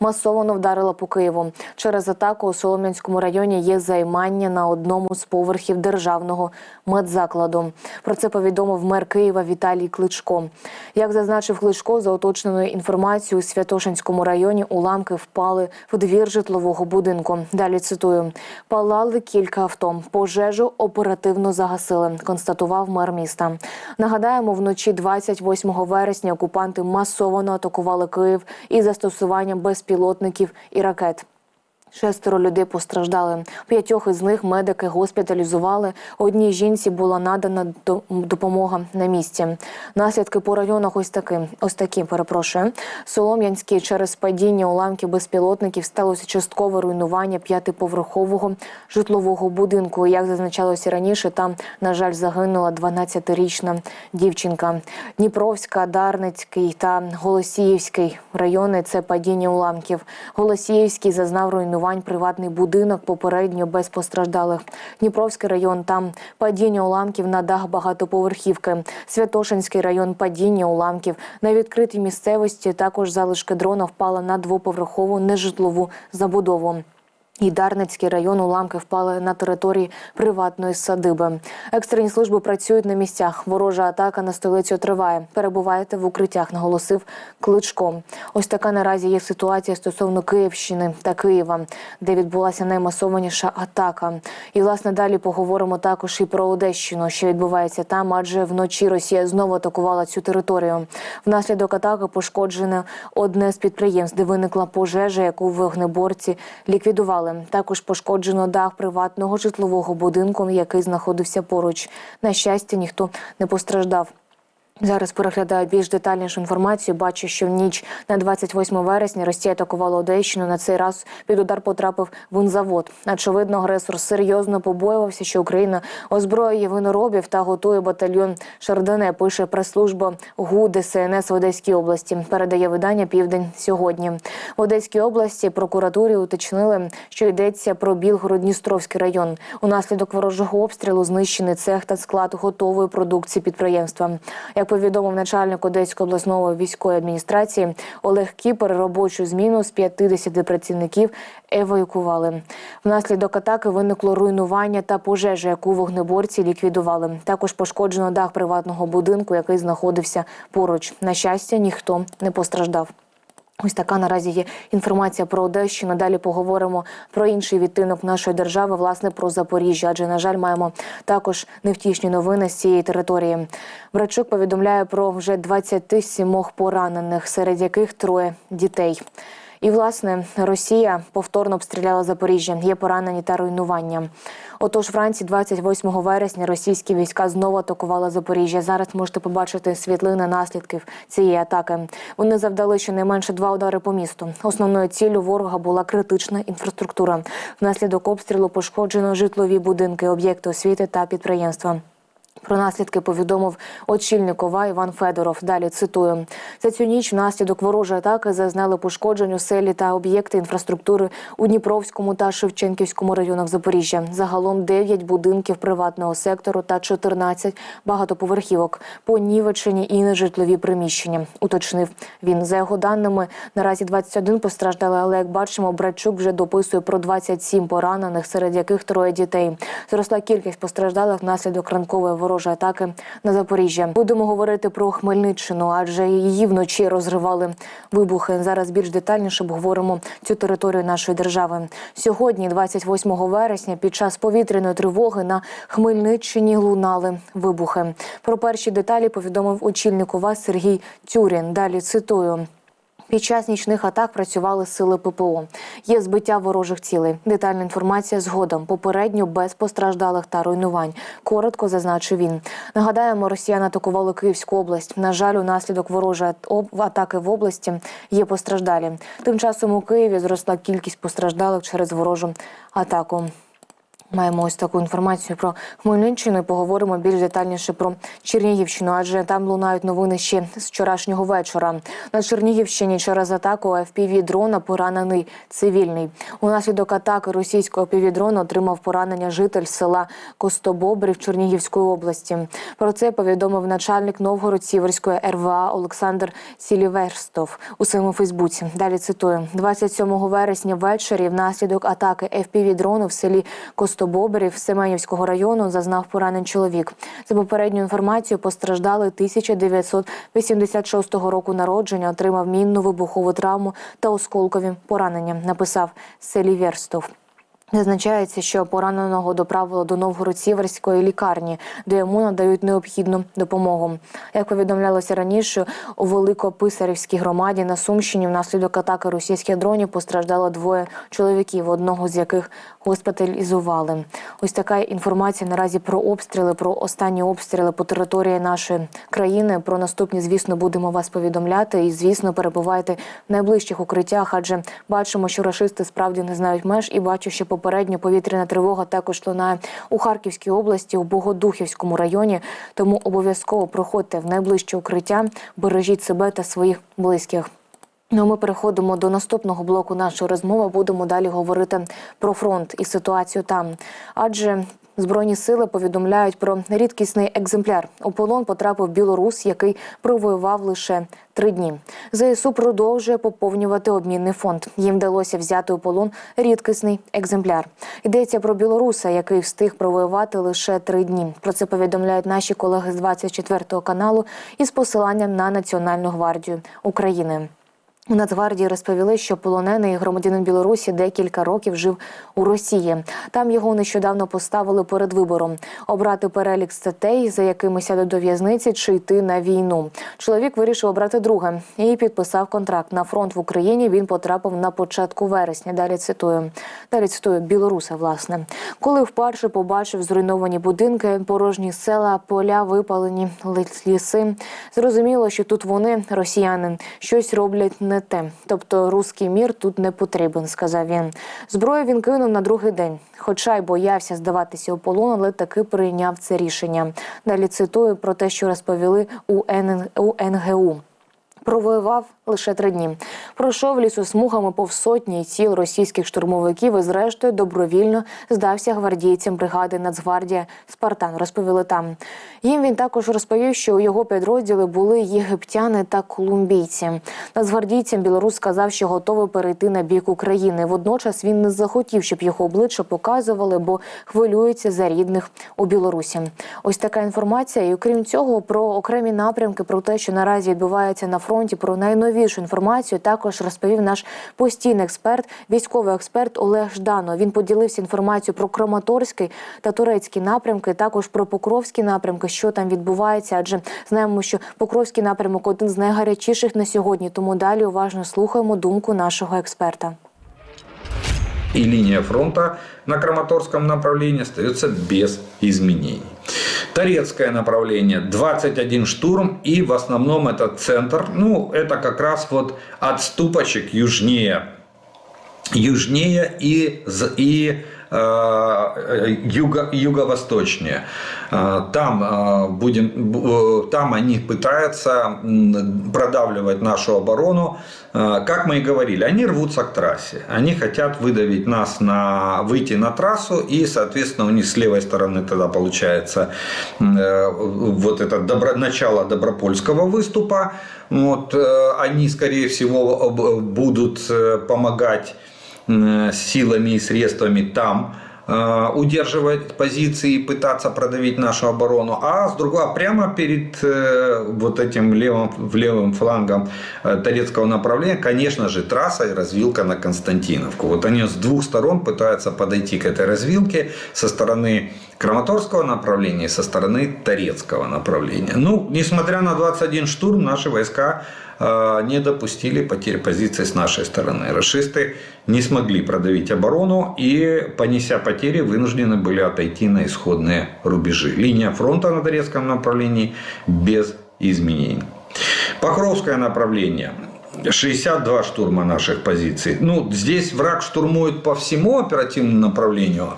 Масово вдарила по Києву. Через атаку у Солом'янському районі є займання на одному з поверхів державного медзакладу. Про це повідомив мер Києва Віталій Кличко. Як зазначив Кличко, за уточненою інформацією у Святошинському районі уламки впали в двір житлового будинку. Далі цитую: палали кілька авто. Пожежу оперативно загасили. Констатував мер міста. Нагадаємо, вночі 28 вересня окупанти масово атакували Київ із застосуванням безпілотників і ракет. Шестеро людей постраждали. П'ятьох із них медики госпіталізували. Одній жінці була надана до- допомога на місці. Наслідки по районах ось такі. Ось такі, перепрошую. Солом'янський через падіння уламків безпілотників сталося часткове руйнування п'ятиповерхового житлового будинку. Як зазначалося раніше, там, на жаль, загинула 12-річна дівчинка. Дніпровська, Дарницький та Голосіївський райони це падіння уламків. Голосіївський зазнав руйнувань приватний будинок, попередньо без постраждалих. Дніпровський район там падіння уламків на дах багатоповерхівки. Святошинський район падіння уламків. На відкритій місцевості також залишки дрона впала на двоповерхову нежитлову забудову. І Дарницький район уламки впали на території приватної садиби. Екстрені служби працюють на місцях. Ворожа атака на столицю триває. Перебуваєте в укриттях, наголосив Кличко. Ось така наразі є ситуація стосовно Київщини та Києва, де відбулася наймасованіша атака. І власне далі поговоримо також і про Одещину, що відбувається там, адже вночі Росія знову атакувала цю територію. Внаслідок атаки пошкоджене одне з підприємств, де виникла пожежа, яку вогнеборці ліквідували. Також пошкоджено дах приватного житлового будинку, який знаходився поруч. На щастя, ніхто не постраждав. Зараз переглядаю більш детальнішу інформацію. Бачу, що в ніч на 28 вересня Росія атакувала Одещину. На цей раз під удар потрапив винзавод. Очевидно, агресор серйозно побоювався, що Україна озброює виноробів та готує батальйон Шардоне. Пише прес-служба ГУ ДСНС в Одеській області. Передає видання Південь сьогодні. В Одеській області прокуратурі уточнили, що йдеться про Білгород-Дністровський район. Унаслідок ворожого обстрілу знищений цех та склад готової продукції підприємства. Як повідомив начальник Одеської обласної військової адміністрації Олег Кіпер, робочу зміну з 50 працівників евакували. Внаслідок атаки виникло руйнування та пожежа, яку вогнеборці ліквідували. Також пошкоджено дах приватного будинку, який знаходився поруч. На щастя, ніхто не постраждав. Ось така наразі є інформація про Одещину. Далі поговоримо про інший відтинок нашої держави, власне про Запоріжжя. Адже, на жаль, маємо також невтішні новини з цієї території. Врачук повідомляє про вже 27 поранених, серед яких троє дітей. І власне Росія повторно обстріляла Запоріжжя. Є поранені та руйнування. Отож, вранці 28 вересня російські війська знову атакували Запоріжжя. Зараз можете побачити світлини наслідків цієї атаки. Вони завдали щонайменше два удари по місту. Основною ціллю ворога була критична інфраструктура. Внаслідок обстрілу пошкоджено житлові будинки, об'єкти освіти та підприємства. Про наслідки повідомив очільник ОВА Іван Федоров. Далі цитую: за цю ніч внаслідок ворожої атаки зазнали пошкоджень у селі та об'єкти інфраструктури у Дніпровському та Шевченківському районах Запоріжжя. Загалом 9 будинків приватного сектору та 14 багатоповерхівок, понівечені і нежитлові приміщення. Уточнив він. За його даними наразі 21 постраждали, але як бачимо, Братчук вже дописує про 27 поранених, серед яких троє дітей. Зросла кількість постраждалих внаслідок ранкової ворожої атаки на Запоріжжя. Будемо говорити про Хмельниччину, адже її вночі розривали вибухи. Зараз більш детальніше обговоримо цю територію нашої держави. Сьогодні, 28 вересня, під час повітряної тривоги на Хмельниччині лунали вибухи. Про перші деталі повідомив очільник ОВА Сергій Тюрін. Далі цитую. Під час нічних атак працювали сили ППО. Є збиття ворожих цілей. Детальна інформація згодом. Попередньо без постраждалих та руйнувань. Коротко зазначив він. Нагадаємо, росіяни атакували Київську область. На жаль, унаслідок ворожої атаки в області є постраждалі. Тим часом у Києві зросла кількість постраждалих через ворожу атаку. Маємо ось таку інформацію про Хмельниччину. Поговоримо більш детальніше про Чернігівщину, адже там лунають новини ще з вчорашнього вечора. На Чернігівщині через атаку fpv дрона поранений цивільний. Унаслідок атаки російського дрона отримав поранення житель села Костобобрів Чернігівської області. Про це повідомив начальник Новгород-Сіверської РВА Олександр Сіліверстов у своєму Фейсбуці. Далі цитую: 27 вересня ввечері внаслідок атаки fpv дрону в селі Костобобрів Семенівського району зазнав поранень чоловік. За попередню інформацію постраждали 1986 року народження, отримав мінну вибухову травму та осколкові поранення. Написав Селіверстов. Зазначається, що пораненого доправили до Новгород-Сіверської лікарні, де йому надають необхідну допомогу. Як повідомлялося раніше, у Великописарівській громаді на Сумщині внаслідок атаки російських дронів постраждало двоє чоловіків, одного з яких госпіталізували. Ось така інформація наразі про обстріли, про останні обстріли по території нашої країни. Про наступні, звісно, будемо вас повідомляти. І звісно, перебувайте в найближчих укриттях, адже бачимо, що рашисти справді не знають меж, і бачу, що попередньо повітряна тривога також лунає у Харківській області, у Богодухівському районі. Тому обов'язково проходьте в найближче укриття, бережіть себе та своїх близьких. Ну, ми переходимо до наступного блоку нашої розмови. Будемо далі говорити про фронт і ситуацію там. Адже збройні сили повідомляють про рідкісний екземпляр. У полон потрапив білорус, який провоював лише три дні. ЗСУ продовжує поповнювати обмінний фонд. Їм вдалося взяти у полон рідкісний екземпляр. Йдеться про білоруса, який встиг провоювати лише три дні. Про це повідомляють наші колеги з 24 каналу із посиланням на Національну гвардію України. У Нацгвардії розповіли, що полонений громадянин Білорусі декілька років жив у Росії. Там його нещодавно поставили перед вибором обрати перелік статей, за якими сяде до в'язниці, чи йти на війну. Чоловік вирішив обрати друге і підписав контракт на фронт в Україні. Він потрапив на початку вересня. Далі цитую. Далі цитую білоруса. Власне, коли вперше побачив зруйновані будинки, порожні села, поля випалені ліси. Зрозуміло, що тут вони, росіяни, щось роблять не те. Тобто руський мір тут не потрібен, сказав він. Зброю він кинув на другий день, хоча й боявся здаватися у полон, але таки прийняв це рішення. Далі цитую про те, що розповіли у НГУ. Провоював лише три дні. Пройшов лісосмугами повсотні тіл російських штурмовиків і, зрештою, добровільно здався гвардійцям бригади Нацгвардія Спартан. Розповіли там. Їм він також розповів, що у його підрозділи були єгиптяни та колумбійці. Нацгвардійцям білорус сказав, що готовий перейти на бік України. Водночас він не захотів, щоб його обличчя показували, бо хвилюється за рідних у Білорусі. Ось така інформація. І окрім цього, про окремі напрямки, про те, що наразі відбувається на фронті, про найновішу інформацію також розповів наш постійний експерт, військовий експерт Олег Ждано. Він поділився інформацією про Краматорський та турецький напрямки, також про Покровські напрямки, що там відбувається. Адже знаємо, що Покровський напрямок один з найгарячіших на сьогодні. Тому далі уважно слухаємо думку нашого експерта. и линия фронта на Краматорском направлении остается без изменений. Торецкое направление 21 штурм и в основном это центр, ну это как раз вот отступочек южнее, южнее и, и юго, юго-восточнее. Э, Там, э, будем, э, там они пытаются продавливать нашу оборону. Э, Как мы и говорили, они рвутся к трассе. Они хотят выдавить нас на выйти на трассу и, соответственно, у них с левой стороны тогда получается э, вот это добро, начало Добропольского выступа. Вот, э, они, скорее всего, будут э, помогать э, силами и средствами там э, удерживать позиции и пытаться продавить нашу оборону, а с другого прямо перед э, вот этим левым, левым флангом э, Торецкого направления, конечно же, трасса и развилка на Константиновку. Вот они с двух сторон пытаются подойти к этой развилке со стороны Краматорского направления и со стороны Торецкого направления. Ну, несмотря на 21 штурм, наши войска э, не допустили потери позиций с нашей стороны. Расисты не смогли продавить оборону и, понеся потери, вынуждены были отойти на исходные рубежи. Линия фронта на Торецком направлении без изменений. Покровское направление. 62 штурма наших позиций. Ну, здесь враг штурмует по всему оперативному направлению,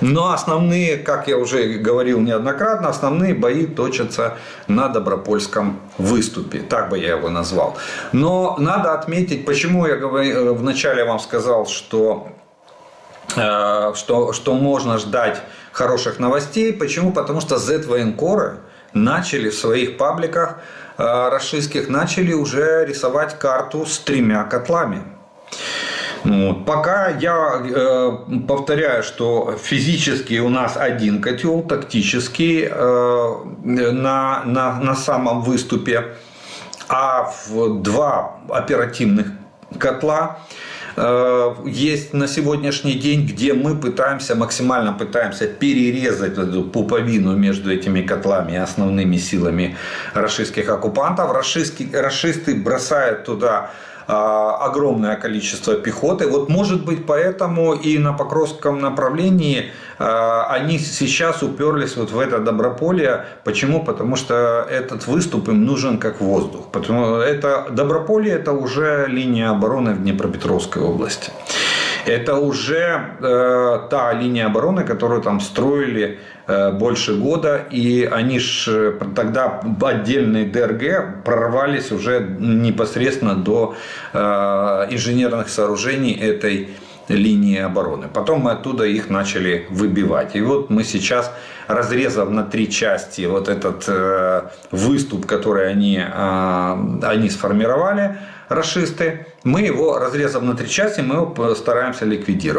но основные, как я уже говорил неоднократно, основные бои точатся на Добропольском выступе, так бы я его назвал. Но надо отметить, почему я говорил, вначале вам сказал, что э, что, что можно ждать хороших новостей. Почему? Потому что Z-военкоры начали в своих пабликах э, российских начали уже рисовать карту с тремя котлами. Ну, вот. Пока я э, повторяю, что физически у нас один котел, тактический э, на, на, на самом выступе, а в два оперативных котла есть на сегодняшний день, где мы пытаемся, максимально пытаемся перерезать эту пуповину между этими котлами и основными силами российских оккупантов. Расисты бросают туда огромное количество пехоты. Вот может быть поэтому и на Покровском направлении а, они сейчас уперлись вот в это Доброполье. Почему? Потому что этот выступ им нужен как воздух. Потому это Доброполье это уже линия обороны в Днепропетровской области. Это уже э, та линия обороны, которую там строили э, больше года, и они ж э, тогда отдельные ДРГ прорвались уже непосредственно до э, инженерных сооружений этой линии обороны. Потом мы оттуда их начали выбивать. И вот мы сейчас, разрезав на три части вот этот э, выступ, который они, э, они сформировали, расисты, мы его, разрезав на три части, мы его стараемся ликвидировать.